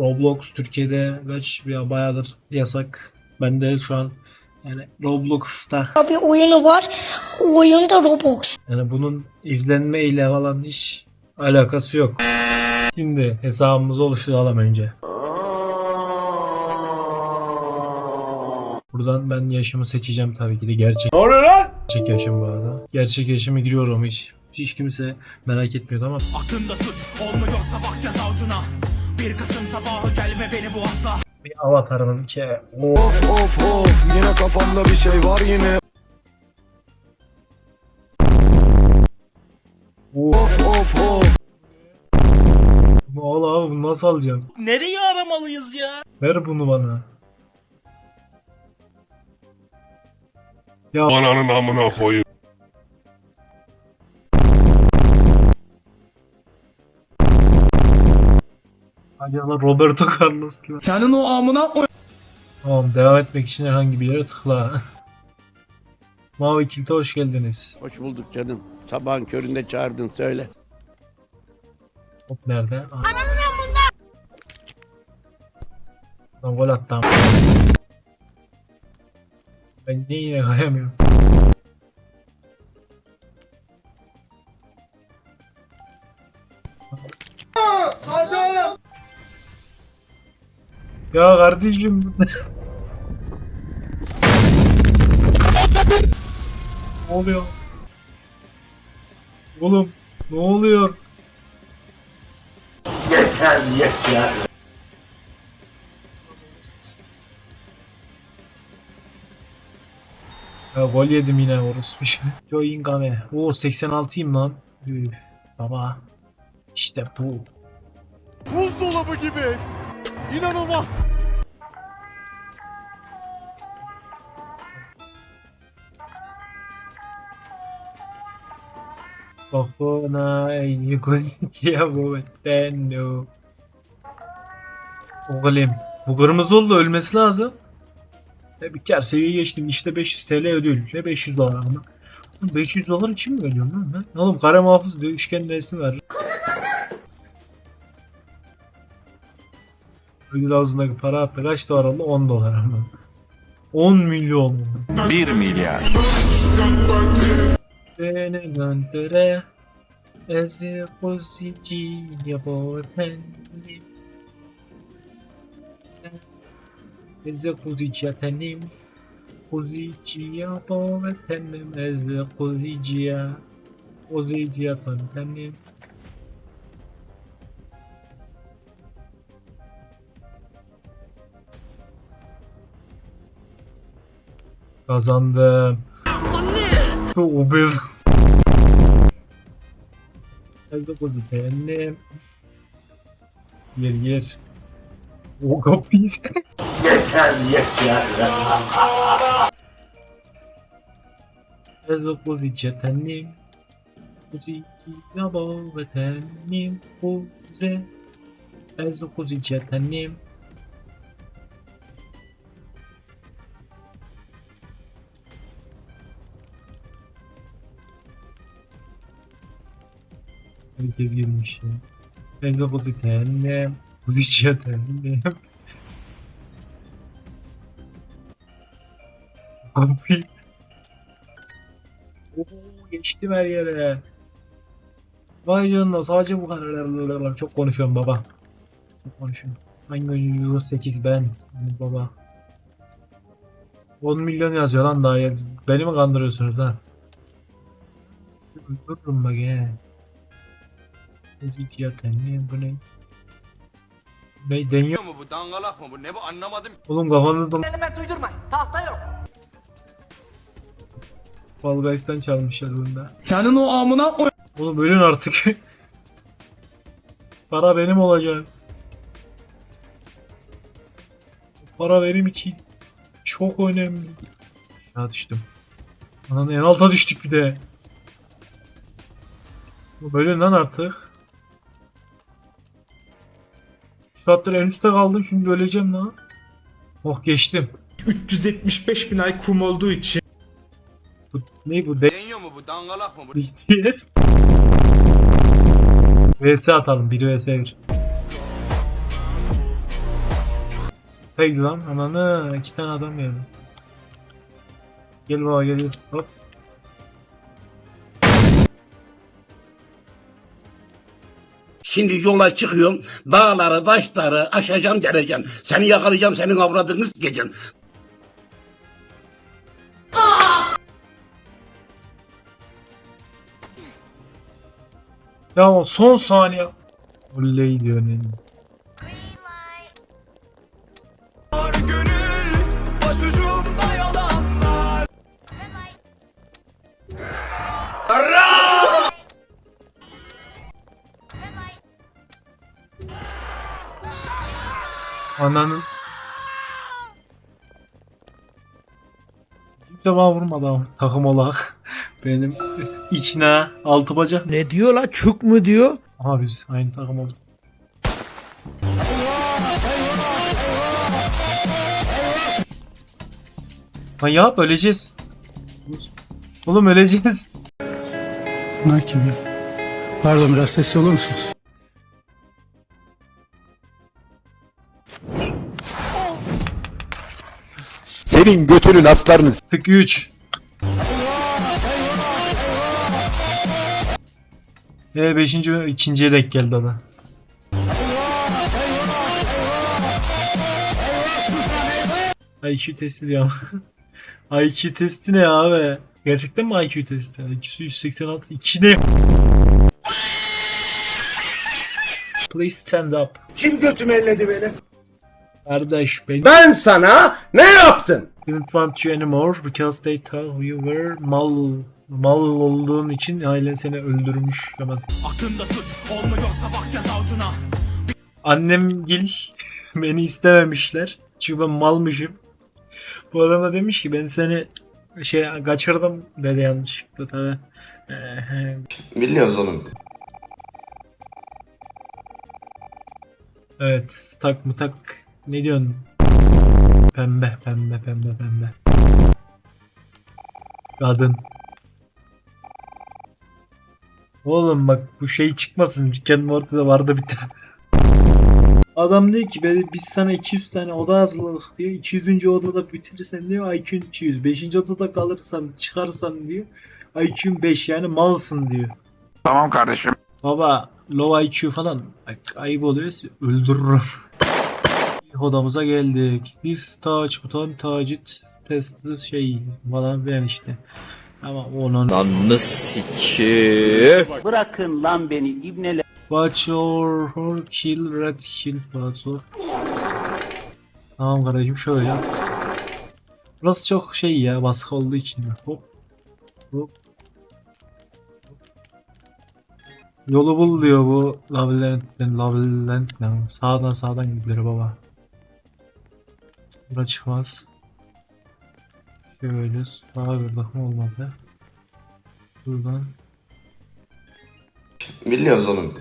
Roblox Türkiye'de kaç ya bayağıdır yasak. Ben de şu an yani Roblox'ta. Abi oyunu var. Oyunda Roblox. Yani bunun izlenme ile falan hiç alakası yok. Şimdi hesabımızı oluşturalım önce. Buradan ben yaşımı seçeceğim tabii ki de gerçek. Ne oluyor lan? Gerçek yaşım bu arada. Gerçek yaşımı giriyorum hiç. Hiç kimse merak etmiyordu ama. Aklında tut olmuyorsa bak yaz avcuna. 1 Kasım sabahı gelme beni bu asla Bir avatarımız ki Of of of yine kafamda bir şey var yine Of of of Al abi bunu nasıl alacağım? Nereye aramalıyız ya? Ver bunu bana. Ya Ananın amına koyayım. Acaba Roberto Carlos gibi. Senin o amına koy Tamam devam etmek için herhangi bir yere tıkla. Mavi Kilit'e hoş geldiniz. Hoş bulduk canım. Sabahın köründe çağırdın söyle. Hop nerede? Ananın amında. Lan gol attım. Ben niye yine kayamıyorum? Ya kardeşim. ne oluyor? Oğlum ne oluyor? Ya gol yedim yine orası bir şey. Join Game. Oo 86'yım lan. Üf, baba. İşte bu. Buzdolabı gibi İnanılmaz Bakona kuziciya bu tenno. Oğlum bu kırmızı oldu ölmesi lazım. E bir kere seviye geçtim işte 500 TL ödül. Ne 500 dolar ama. 500 dolar için mi veriyorum lan ben? Oğlum kare muhafız diyor üçgen resim ver. Ödül ağzındaki para attı kaç dolar oldu? 10 dolar ama. 10 milyon. 1 milyar. Beni döndüre Ezi kuzici yabotenim Ezi kuzici yatenim Kuzici yabotenim Ezi kuzici ya Kuzici yabotenim Kazandım. Çok obez. Elde kodu annem. Yer yer. O kapıyı Yeter yeter. Eze kodu cetennim. Kuzi yaba vetennim. Kuzi. Eze kodu cetennim. Herkes girmiş ya. Eze kodu annem. Kuzi cetennim. Kapıyı. Oo, geçtim her yere. Vay canına sadece bu kadar. Çok konuşuyorum baba. Çok konuşuyorum. Hangi oyun Euro 8 ben? Baba. 10 milyon yazıyor lan daha. Beni mi kandırıyorsunuz lan? Dururum bak ya. Ezik ya ne bu ne? Ne deniyor? mu bu dangalak mı bu ne bu anlamadım Oğlum kafanı da Elime duydurma tahta yok Fall Guys'tan çalmışlar bunda. Senin o amına koy Oğlum ölün artık. Para benim olacak. Para benim için. Çok önemli. Aşağı düştüm. Ananı en alta düştük bir de. Ölün lan artık. Saattir en üstte kaldım şimdi öleceğim lan. Oh geçtim. 375 bin ay kum olduğu için Bu, ne bu? De Deniyor mu bu dangalak mı bu BTS. VS atalım. 1 vs 1. Tek lan ananı iki tane adam geldi. Gel baba gel. Hop. Şimdi yola çıkıyorum. Dağları, taşları aşacağım geleceğim. Seni yakalayacağım, senin avradını sikeceğim. Ya son saniye. Oley diyor ne? Ananın. Kimse bana vurmadı ama takım olarak. Benim ikna altı bacak. Ne diyor la çuk mu diyor? Aha biz aynı takım olduk. Lan yap öleceğiz. Oğlum öleceğiz. Bunlar kim ya? Pardon biraz sessiz olur musunuz? Senin götünün aslarını Tık 3. E 5. ikinciye denk geldi o da. IQ testi diyor. IQ testi ne abi? Gerçekten mi IQ testi? IQ'su 186. 2 ne? Please stand up. Kim götümü elledi beni? Kardeş ben Ben sana ne yaptım? didn't want you anymore because they thought you were mal mal olduğun için ailen seni öldürmüş. Hemen. Aklında tut olmuyorsa bak yaz avucuna Annem gel beni istememişler. Çünkü ben malmışım. Bu adam da demiş ki ben seni şey kaçırdım dedi yanlışlıkla tabi. Biliyoruz oğlum. Evet stak mı tak ne diyorsun? Pembe pembe pembe pembe. Kadın. Oğlum bak bu şey çıkmasın. Dükkanın ortada vardı bir tane. Adam diyor ki "Ben- biz sana 200 tane oda hazırladık diyor. 200. odada bitirirsen diyor IQ'un 200. 5. odada kalırsan çıkarsan diyor IQ'un 5 yani malsın diyor. Tamam kardeşim. Baba low IQ falan bak, ayıp oluyor öldürürüm. Odamıza geldik. Biz taç buton tacit testi şey falan ben işte. Ama onun Bırakın lan beni ibneler. Watch your her kill red kill battle. Tamam kardeşim şöyle. Burası çok şey ya baskı olduğu için. Hop. Hop. Yolu bul diyor bu labirentten labirentten sağdan sağdan gidiyor baba. Bura çıkmaz. Şöyle sağa bir bakma olmadı. Buradan Biliyoruz oğlum.